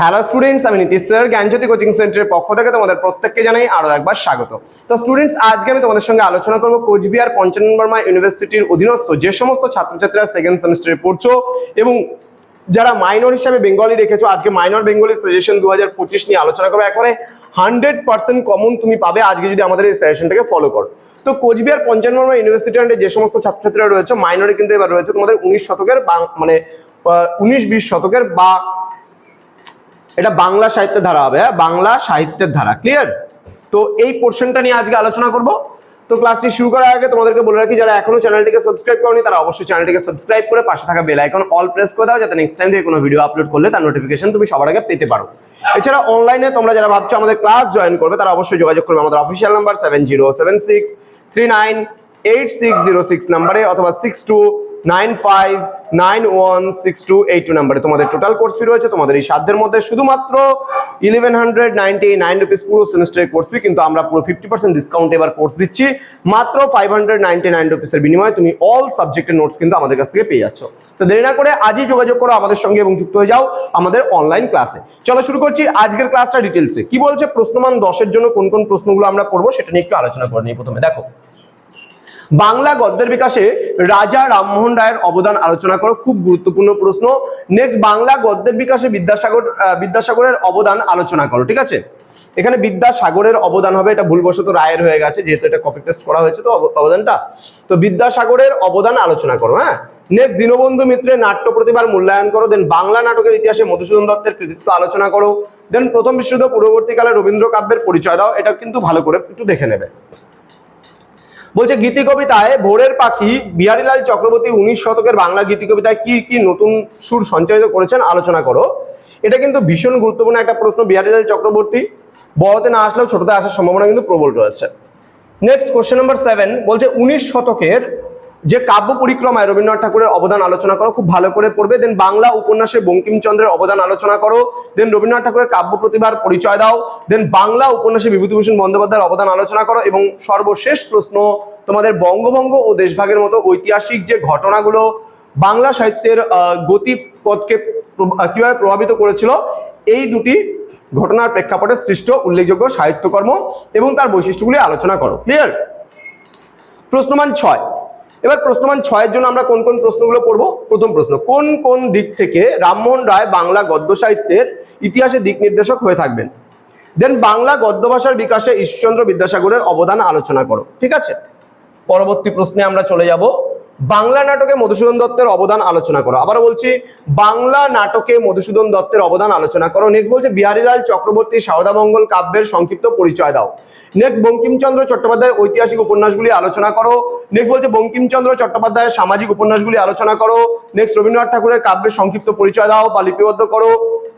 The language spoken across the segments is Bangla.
হ্যালো স্টুডেন্টস আমি নীতিশ স্যার জ্ঞানজ্যোতি কোচিং সেন্টারের পক্ষ থেকে তোমাদের প্রত্যেককে জানাই আরও একবার স্বাগত। তো স্টুডেন্টস আজকে আমি তোমাদের সঙ্গে আলোচনা করব কোচবিহার পঞ্চানন বর্মা ইউনিভার্সিটির অধীনস্থ যে সমস্ত ছাত্রছাত্রীরা সেকেন্ড সেমিস্টারে পড়ছো এবং যারা মাইনর হিসাবে বেঙ্গলি রেখেছো, আজকে মাইনর বেঙ্গলি সাজেশন দু হাজার পঁচিশ নিয়ে আলোচনা করব। একবারে হান্ড্রেড পার্সেন্ট কমন তুমি পাবে আজকে যদি আমাদের এই সাজেশনটাকে ফলো করো। তো কোচবিহার পঞ্চানন বর্মা ইউনিভার্সিটি যে সমস্ত ছাত্রছাত্রীরা রয়েছে মাইনরে কিন্তু এবার রয়েছে তোমাদের উনিশ শতকের মানে উনিশ বিশ শতকের বা এটা বাংলা সাহিত্যের ধারা হবে হ্যাঁ? বাংলা সাহিত্যের ধারা ক্লিয়ার তো এই পোর্শনটা নিয়ে আজকে আলোচনা করব। তো ক্লাসটি শুরু করার আগে তোমাদেরকে বলে রাখি, যারা এখনও চ্যানেলটিকে সাবস্ক্রাইব করনি, তারা অবশ্যই চ্যানেলটিকে সাবস্ক্রাইব করে পাশে থাকা বেল আইকন অল প্রেস করে দাও, যাতে নেক্সট টাইম থেকে কোনো ভিডিও আপলোড করলে তার নোটিফিকেশন তুমি সবার আগে পেতে পারো। এছাড়া অনলাইনে তোমরা যারা ভাবছ আমাদের ক্লাস জয়েন করবে, তারা অবশ্যই যোগাযোগ করবে আমাদের official number seven zero seven six three nine eight six zero six নাম্বারে অথবা six two nine five nine one six two eight two নাম্বারে তোমাদের টোটাল কোর্স ফি রয়েছে। তোমাদের এই সাধ্যের মধ্যে শুধুমাত্র eleven hundred ninety nine rupees পুরো সেমিস্টারের কোর্স ফি কিন্তু আমরা পুরো ফিফটি পার্সেন্ট ডিসকাউন্ট এবার কোর্স দিচ্ছি। মাত্র ফাইভ হান্ড্রেড নাইনটি নাইন রুপিসের বিনিময়ে তুমি অল সাবজেক্টের নোটস কিন্তু আমাদের কাছ থেকে পেয়ে যাচ্ছ। তো দেরি না করে আজই যোগাযোগ করো আমাদের সঙ্গে এবং যুক্ত হয়ে যাও আমাদের অনলাইন ক্লাসে চলো শুরু করছি আজকের ক্লাসটা ডিটেলসে কি বলছে প্রশ্নমান দশের জন্য কোন কোন প্রশ্নগুলো আমরা পড়ব সেটা নিয়ে একটু আলোচনা করে নিই প্রথমে। দেখো, বাংলা গদ্যের বিকাশে রাজা রামমোহন রায়ের অবদান আলোচনা করো, খুব গুরুত্বপূর্ণ প্রশ্ন। নেক্সট বাংলা গদ্যের বিকাশে বিদ্যাসাগর বিদ্যাসাগরের অবদান আলোচনা করো, ঠিক আছে? এখানে বিদ্যাসাগরের অবদান হবে, এটা ভুলবশত রায়ের হয়ে গেছে, যেহেতু এটা কপি পেস্ট করা হয়েছে তো অবদানটা। তো বিদ্যাসাগরের অবদান আলোচনা করো হ্যাঁ? নেক্সট দীনবন্ধু মিত্রের নাট্য প্রতিভার মূল্যায়ন করো দেন বাংলা নাটকের ইতিহাসে মধুসূদন দত্তের কৃতিত্ব আলোচনা করো। দেন প্রথম বিশ্বযুদ্ধ পূর্ববর্তীকালে রবীন্দ্র কাব্যের পরিচয় দাও এটা কিন্তু ভালো করে একটু দেখে নেবে। বলছে গীতি কবিতায় ভোরের পাখি বিহারীলাল চক্রবর্তী উনিশ শতকের বাংলা গীতি কবিতায় কি কি নতুন সুর সঞ্চারিত করেছেন আলোচনা করো। এটা কিন্তু ভীষণ গুরুত্বপূর্ণ একটা প্রশ্ন বিহারীলাল চক্রবর্তী। বড়তে না আসলেও ছোটতে আসার সম্ভাবনা কিন্তু প্রবল রয়েছে। নেক্সট কোশ্চেন নাম্বার সেভেন বলছে উনিশ শতকের যে কাব্য পরিক্রমায় রবীন্দ্রনাথ ঠাকুরের অবদান আলোচনা করো, খুব ভালো করে পড়বে। দেন বাংলা উপন্যাসে বঙ্কিমচন্দ্রের অবদান আলোচনা করো। দেন রবীন্দ্রনাথ ঠাকুরের কাব্য প্রতিভার পরিচয় দাও। দেন বাংলা উপন্যাসে বিভূতিভূষণ বন্দ্যোপাধ্যায়ের অবদান আলোচনা করো এবং সর্বশেষ প্রশ্ন, তোমাদের বঙ্গভঙ্গ ও দেশভাগের মতো ঐতিহাসিক যে ঘটনাগুলো বাংলা সাহিত্যের গতিপথকে কীভাবে প্রভাবিত করেছিল, এই দুটি ঘটনার প্রেক্ষাপটে সৃষ্ট উল্লেখযোগ্য সাহিত্যকর্ম এবং তার বৈশিষ্ট্যগুলি আলোচনা করো। ক্লিয়ার প্রশ্নমান ছয়। এবার প্রশ্নমান ছয়ের জন্য আমরা কোন কোন প্রশ্নগুলো পড়ব? প্রথম প্রশ্ন, কোন কোন দিক থেকে রামমোহন রায় বাংলা গদ্য সাহিত্যের ইতিহাসে দিক নির্দেশক হয়ে থাকবেন? দেন বাংলা গদ্য ভাষার বিকাশে ঈশ্বরচন্দ্র বিদ্যাসাগরের অবদান আলোচনা করো, ঠিক আছে? পরবর্তী প্রশ্নে আমরা চলে যাব। বাংলা নাটকে মধুসূদন দত্তের অবদান আলোচনা করো। আবার বলছি, বাংলা নাটকে মধুসূদন দত্তের অবদান আলোচনা করো। নেক্সট বলছে, বিহারীলাল চক্রবর্তী সারদামঙ্গল কাব্যের সংক্ষিপ্ত পরিচয় দাও। নেক্সট বঙ্কিমচন্দ্র চট্টোপাধ্যায়ের ঐতিহাসিক উপন্যাসগুলি আলোচনা করো। নেক্সট বলছে, বঙ্কিমচন্দ্র চট্টোপাধ্যায়ের সামাজিক উপন্যাসগুলি আলোচনা করো। নেক্সট রবীন্দ্রনাথ ঠাকুরের কাব্যের সংক্ষিপ্ত পরিচয় দাও বা লিপিবদ্ধ করো।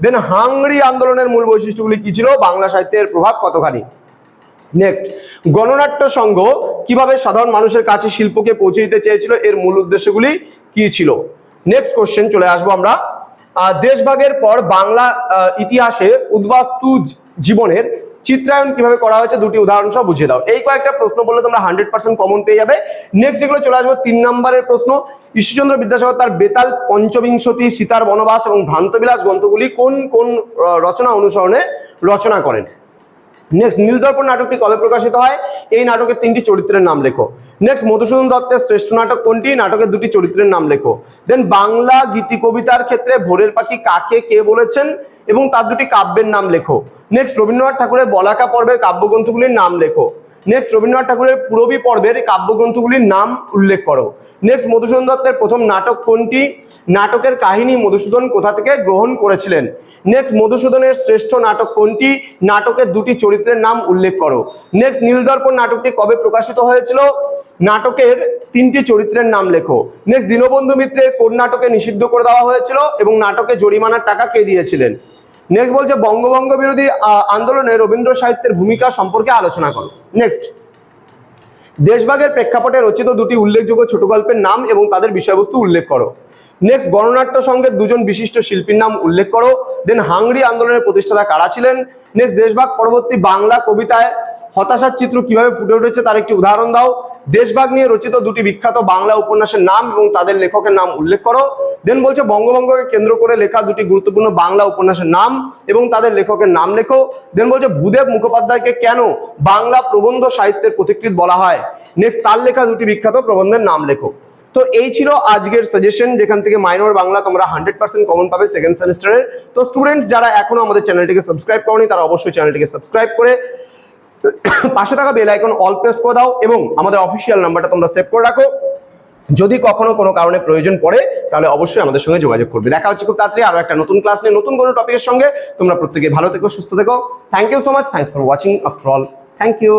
দেন হাংরি আন্দোলনের মূল বৈশিষ্ট্যগুলি কি ছিল? বাংলা সাহিত্যের প্রভাব কতখানি? নেক্সট গণনাট্য সংঘ কীভাবে সাধারণ মানুষের কাছে শিল্পকে পৌঁছে দিতে চেয়েছিল, এর মূল উদ্দেশ্যগুলি কি ছিল? নেক্সট কোশ্চেন চলে আসব আমরা। দেশভাগের পর বাংলা ইতিহাসে উদ্বাস্তু জীবনের চিত্রায়ন কীভাবে করা হয়েছে দুটি উদাহরণ সহ বুঝিয়ে দাও। এই কয়েকটা প্রশ্ন বললে তোমরা হান্ড্রেড পার্সেন্ট কমন পেয়ে যাবে। নেক্সট যেগুলো চলে আসব, তিন নম্বরের প্রশ্ন, ঈশ্বরচন্দ্র বিদ্যাসাগর তার বেতাল পঞ্চবিংশতি সীতার বনবাস এবং ভ্রান্তবিলাস গ্রন্থগুলি কোন কোন রচনা অনুসরণে রচনা করেন? নেক্সট নীলদর্পণ নাটকটি কবে প্রকাশিত হয়? এই নাটকের তিনটি চরিত্রের নাম লেখো। নেক্সট মধুসূদন দত্তের শ্রেষ্ঠ নাটক কোনটি? নাটকের দুটি চরিত্রের নাম লেখো। দেন বাংলা গীতি কবিতার ক্ষেত্রে ভোরের পাখি কাকে কে বলেছেন? এবং তার দুটি কাব্যের নাম লেখো। নেক্সট রবীন্দ্রনাথ ঠাকুরের বলাকা পর্বের কাব্যগ্রন্থগুলির নাম লেখো। নেক্সট রবীন্দ্রনাথ ঠাকুরের পুরবী পর্বের কাব্যগ্রন্থগুলির নাম উল্লেখ করো। নেক্সট মধুসূদন দত্তের প্রথম নাটক কোনটি? নাটকের কাহিনী মধুসূদন কোথা থেকে গ্রহণ করেছিলেন? নেক্সট মধুসূদনের শ্রেষ্ঠ নাটক কোনটি? নাটকের দুটি চরিত্রের নাম উল্লেখ করো। নেক্সট নীলদর্পণ নাটকটি কবে প্রকাশিত হয়েছিল? নাটকের তিনটি চরিত্রের নাম লেখো। নেক্সট দীনবন্ধু মিত্রের কোন নাটকে নিষিদ্ধ করে দেওয়া হয়েছিল এবং নাটকে জরিমানার টাকা কে দিয়েছিলেন? নেক্সট বলছে, বঙ্গভঙ্গ বিরোধী আন্দোলনে রবীন্দ্র সাহিত্যের ভূমিকা সম্পর্কে আলোচনা করো। নেক্সট দেশভাগের প্রেক্ষাপটে রচিত দুটি উল্লেখযোগ্য ছোট গল্পের নাম এবং তাদের বিষয়বস্তু উল্লেখ করো। নেক্সট গণনাট্য সঙ্গের দুজন বিশিষ্ট শিল্পীর নাম উল্লেখ করো। দেন হাংরি আন্দোলনের প্রতিষ্ঠাতা কারা ছিলেন? নেক্সট দেশভাগ পরবর্তী বাংলা কবিতায় হতাশার চিত্র কীভাবে ফুটে উঠেছে তার একটি উদাহরণ দাও। দেশভাগ নিয়ে রচিত দুটি বিখ্যাত বাংলা উপন্যাসের নাম এবং তাদের লেখকের নাম উল্লেখ করো। দেন বলছে বঙ্গবঙ্গকে কেন্দ্র করে লেখা দুটি গুরুত্বপূর্ণ বাংলা উপন্যাসের নাম এবং তাদের লেখকের নাম লেখো। দেন বলছে, ভূদেব মুখোপাধ্যায়কে কেন বাংলা প্রবন্ধ সাহিত্যের পথিকৃৎ বলা হয়? নেক্সট তার লেখা দুটি বিখ্যাত প্রবন্ধের নাম লেখো। তো এই ছিল আজকের সাজেশন যেখান থেকে মাইনর বাংলা তোমরা হান্ড্রেড পার্সেন্ট কমন পাবে সেকেন্ড সেমিস্টারের তো স্টুডেন্টস যারা এখনও আমাদের চ্যানেলটিকে সাবস্ক্রাইব করনি, তারা অবশ্যই চ্যানেলটিকে সাবস্ক্রাইব করে পাশে থাকা বেল আইকন অল প্রেস করে দাও এবং আমাদের অফিসিয়াল নাম্বারটা তোমরা সেভ করে রাখো। যদি কখনো কোনো কারণে প্রয়োজন পড়ে, তাহলে অবশ্যই আমাদের সঙ্গে যোগাযোগ করবে। দেখা হচ্ছে খুব তাড়াতাড়ি আরও একটা নতুন ক্লাস নিয়ে, নতুন কোনো টপিকের সঙ্গে। তোমরা প্রত্যেকে ভালো থেকো, সুস্থ থেকো। Thank you so much thanks for watching after all thank you